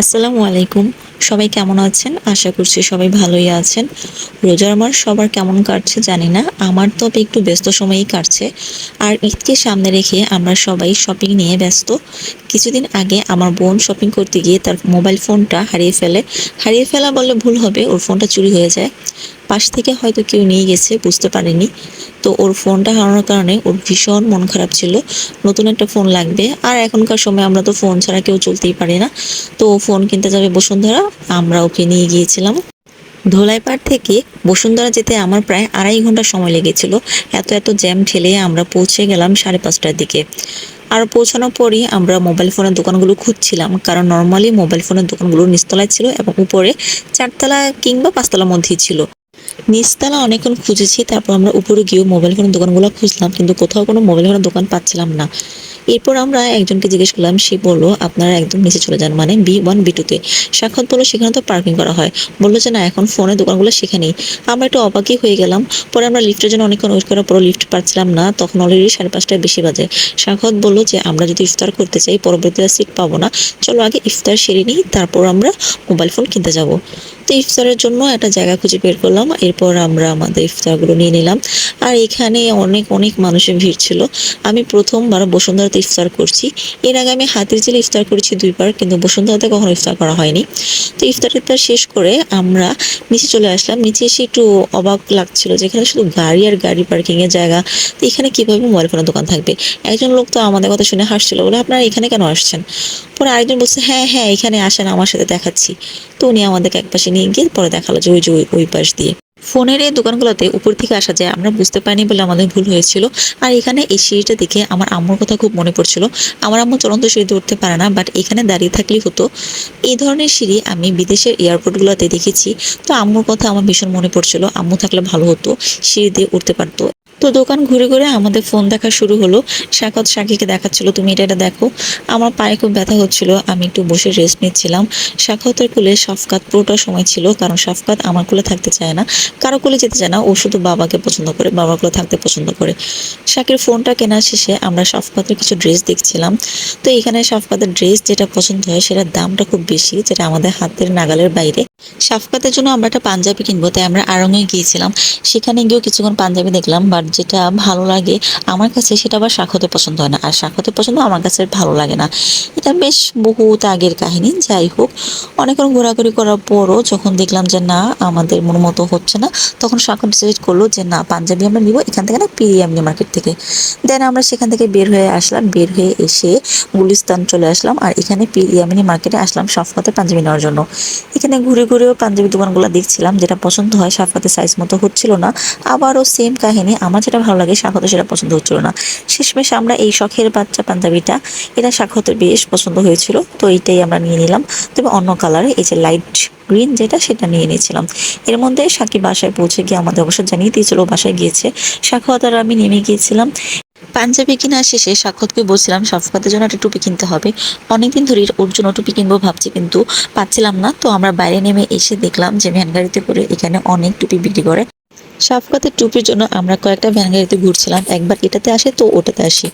আসসালামু আলাইকুম। সবাই কেমন আছেন? আশা করছি সবাই ভালোই আছেন। রোজার আমার সবার কেমন কাটছে জানি না। আমার তো একটু ব্যস্ত সময়ই কাটছে। আর ঈদকে সামনে রেখে আমরা সবাই শপিং নিয়ে ব্যস্ত। কিছুদিন আগে আমার বোন শপিং করতে গিয়ে তার মোবাইল ফোনটা হারিয়ে ফেলে। হারিয়ে ফেলা বলে ভুল হবে, ওর ফোনটা চুরি হয়ে যায়। পাশ থেকে হয়তো কেউ নিয়ে গেছে, বুঝতে পারেনি। তো ওর ফোনটা হারানোর কারণে ওর ভীষণ মন খারাপ ছিল। নতুন একটা ফোন লাগবে। আর এখনকার সময় আমরা তো ফোন ছাড়া কেউ চলতেই পারি না। তো ফোন কিনতে যাবে বসুন্ধরা। আমরা ওকে নিয়ে গিয়েছিলাম। ধোলাইপাড় থেকে বসুন্ধরা যেতে আমার প্রায় আড়াই ঘণ্টা সময় লেগেছিল। এত এত জ্যাম ঠেলে আমরা পৌঁছে গেলাম সাড়ে পাঁচটার দিকে। আর পৌঁছানোর পরই আমরা মোবাইল ফোনের দোকানগুলো খুঁজছিলাম। কারণ নর্মালি মোবাইল ফোনের দোকানগুলো নিচতলায় ছিল এবং উপরে চারতলা কিংবা পাঁচতলার মধ্যেই ছিল। নিচতলা অনেকক্ষণ খুঁজেছি, তারপর আমরা উপরে গিয়েও মোবাইল ফোনের দোকানগুলো খুঁজলাম, কিন্তু কোথাও কোনো মোবাইল ফোনের দোকান পাচ্ছিলাম না। এরপর আমরা একজনকে জিজ্ঞেস করলাম, সে বলল, আপনারা একদম নিচে চলে যান। মানে বি ওয়ান বি টুতে সাক্ষাৎ বলল, সেখানে তো পার্কিং করা হয়। বলল যে, না, এখন ফোনের দোকানগুলো সেখানেই। আমরা একটু অবাকই হয়ে গেলাম। পরে আমরা লিফটের জন্য অনেকক্ষণ ওয়েট করার পরও লিফট পাচ্ছিলাম না। তখন অলরেডি সাড়ে পাঁচটায় বেশি বাজে। সাক্ষাৎ বলল যে, আমরা যদি ইফতার করতে চাই, পরবর্তীতে সিট পাবো না। চলো আগে ইফতার সেরে নিই, তারপর আমরা মোবাইল ফোন কিনতে যাব। তো ইফতারের জন্য একটা জায়গা খুঁজে বের করলাম, এরপর আমরা আমাদের ইফতারগুলো নিয়ে নিলাম। আর এখানে অনেক অনেক মানুষের ভিড় ছিল। আমি প্রথমবার বসুন্ধরাতে ইফতার করছি। এর আগে আমি হাতির জেলে ইফতার করেছি দুইবার, কিন্তু বসুন্ধরাতে কখনো ইফতার করা হয়নি। তো ইফতার টিফতার শেষ করে আমরা নিচে চলে আসলাম। নিচে এসে একটু অবাক লাগছিল যেখানে শুধু গাড়ি আর গাড়ি পার্কিং এর জায়গা। তো এখানে কীভাবে মোবাইল ফোনের দোকান থাকবে? একজন লোক তো আমাদের কথা শুনে হাসছিল বলে, আপনারা এখানে কেন আসছেন? পরে আরেকজন বলছে হ্যাঁ হ্যাঁ এখানে আসেন, আমার সাথে দেখাচ্ছি। তো উনি আমাদেরকে এক পাশে নিয়ে গিয়ে পরে দেখাল যে ওই যে ওই পাশ দিয়ে। ফোনের এই দোকানগুলোতে উপর থেকে আসা যায়, আমরা বুঝতে পারিনি বলে আমাদের ভুল হয়েছিল। আর এখানে এই সিঁড়িটা দেখে আমার আম্মুর কথা খুব মনে পড়ছিল। আমার আম্মু চলন্ত সিঁড়িতে উঠতে পারে না বাট এখানে দাঁড়িয়ে থাকলেই হতো। এই ধরনের সিঁড়ি আমি বিদেশের এয়ারপোর্টগুলোতে দেখেছি। তো আম্মুর কথা আমার ভীষণ মনে পড়ছিল। আম্মু থাকলে ভালো হতো, সিঁড়ি দিয়ে উঠতে পারতো। তো দোকান ঘুরে ঘুরে আমাদের ফোন দেখা শুরু হলো। সাকত শাকিকে দেখাচ্ছিল, তুমি এটা এটা দেখো। আমার পায়ে খুব ব্যথা হচ্ছিল, আমি একটু বসে রেস্ট নিচ্ছিলাম। সাক্ষাতের কোলে সাফকাত পুরোটা সময় ছিল, কারণ সাফকাত আমার কোলে থাকতে চায় না। কারও কোলে যেতে চায় না, ও শুধু বাবাকে পছন্দ করে, বাবার কোলে থাকতে পছন্দ করে। শাকের ফোনটা কেনার শেষে আমরা সাফকাতের কিছু ড্রেস দেখছিলাম। তো এখানে সাফকাতের ড্রেস যেটা পছন্দ হয়, সেটার দামটা খুব বেশি, যেটা আমাদের হাতের নাগালের বাইরে। সাফকাতের জন্য আমরা একটা পাঞ্জাবি কিনবো, তাই আমরা আড়ঙে গিয়েছিলাম। সেখানে গিয়েও কিছুক্ষণ পাঞ্জাবি দেখলাম বাট যেটা ভালো লাগে আমার কাছে সেটা আবার শাখতে পছন্দ হয় না। আর শাখতে পছন্দ আমার কাছে ভালো লাগে না। এটা বেশ বহুত আগের কাহিনী, যাই হোক। অনেকক্ষণ ঘোরাঘুরি করার পরও যখন দেখলাম যে না, আমাদের মন মতো হচ্ছে না, তখন শাখন ডিসাইড করল যে না, পাঞ্জাবি আমরা নিব এখান থেকে না পিরিয়ামনি মার্কেট থেকে। দেন আমরা সেখান থেকে বের হয়ে আসলাম, বের হয়ে এসে গুলিস্তান চলে আসলাম, আর এখানে পিরিয়ামিনি মার্কেটে আসলাম সাফকাতের পাঞ্জাবি নেওয়ার জন্য। এখানে ঘুরে ঘুরেও পাঞ্জাবি দোকানগুলো দেখছিলাম, যেটা পছন্দ হয় সাফকাতের সাইজ মতো হচ্ছিল না। আবারও সেম কাহিনী, আমার যেটা ভালো লাগে সাক্ষতের সেটা পছন্দ হচ্ছিল না। শেষমেশ আমরা এই শখের বাচ্চা পাঞ্জাবিটা, এটা সাক্ষতের বেশ পছন্দ হয়েছিল, তো এইটাই আমরা নিয়ে নিলাম। তবে অন্য কালারে এই যে লাইট গ্রিন যেটা, সেটা নিয়ে নিয়েছিলাম। এর মধ্যে সাকিব বাসায় পৌঁছে গিয়ে আমাদের অবশ্য জানিয়ে দিয়েছিল বাসায় গিয়েছে। সাক্ষত আর আমি নেমে গিয়েছিলাম। পাঞ্জাবি কিনা শেষে সাক্ষাৎকে বলছিলাম, সাফকাতের জন্য একটা টুপি কিনতে হবে। অনেকদিন ধরে ওর জন্য টুপি কিনবো ভাবছি, কিন্তু পাচ্ছিলাম না। তো আমরা বাইরে নেমে এসে দেখলাম যে ভ্যানগাড়িতে করে এখানে অনেক টুপি বিক্রি করে। সাফকাতের টুপির জন্য আমরা কয়েকটা ভ্যান গাড়িতে ঘুরছিলাম। একবার এটাতে আসে তো ওটাতে আসি।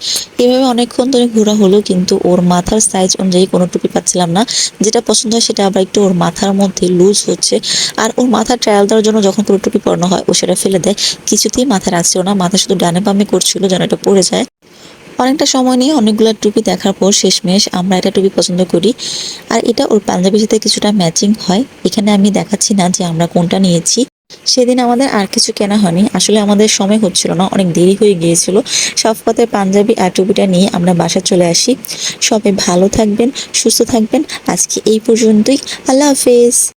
এভাবে অনেকক্ষণ ধরে ঘোরা হলো, কিন্তু ওর মাথার সাইজ অনুযায়ী কোনো টুপি পাচ্ছিলাম না। যেটা পছন্দ হয় সেটা আবার একটু ওর মাথার মধ্যে লুজ হচ্ছে। আর ওর মাথা ট্রায়াল দেওয়ার জন্য যখন কোনো টুপি পরানো হয়, ও সেটা ফেলে দেয়। কিছুতেই মাথা রাখছিল না, মাথা শুধু ডানে বামে করছিল যেন এটা পড়ে যায়। অনেকটা সময় নিয়ে অনেকগুলো টুপি দেখার পর শেষমেশ আমরা এটা টুপি পছন্দ করি। আর এটা ওর পাঞ্জাবির সাথে কিছুটা ম্যাচিং হয়। এখানে আমি দেখাচ্ছি না যে আমরা কোনটা নিয়েছি। সেদিন আমাদের আর কিছু কেনা হয়নি। আসলে আমাদের সময় হচ্ছিল না, অনেক দেরি হয়ে গিয়েছিল। সফকতের পাঞ্জাবি আর টুপিটা নিয়ে আমরা বাসা চলে আসি। সবাই ভালো থাকবেন, সুস্থ থাকবেন। আজকে এই পর্যন্তই। আল্লাহ হাফেজ।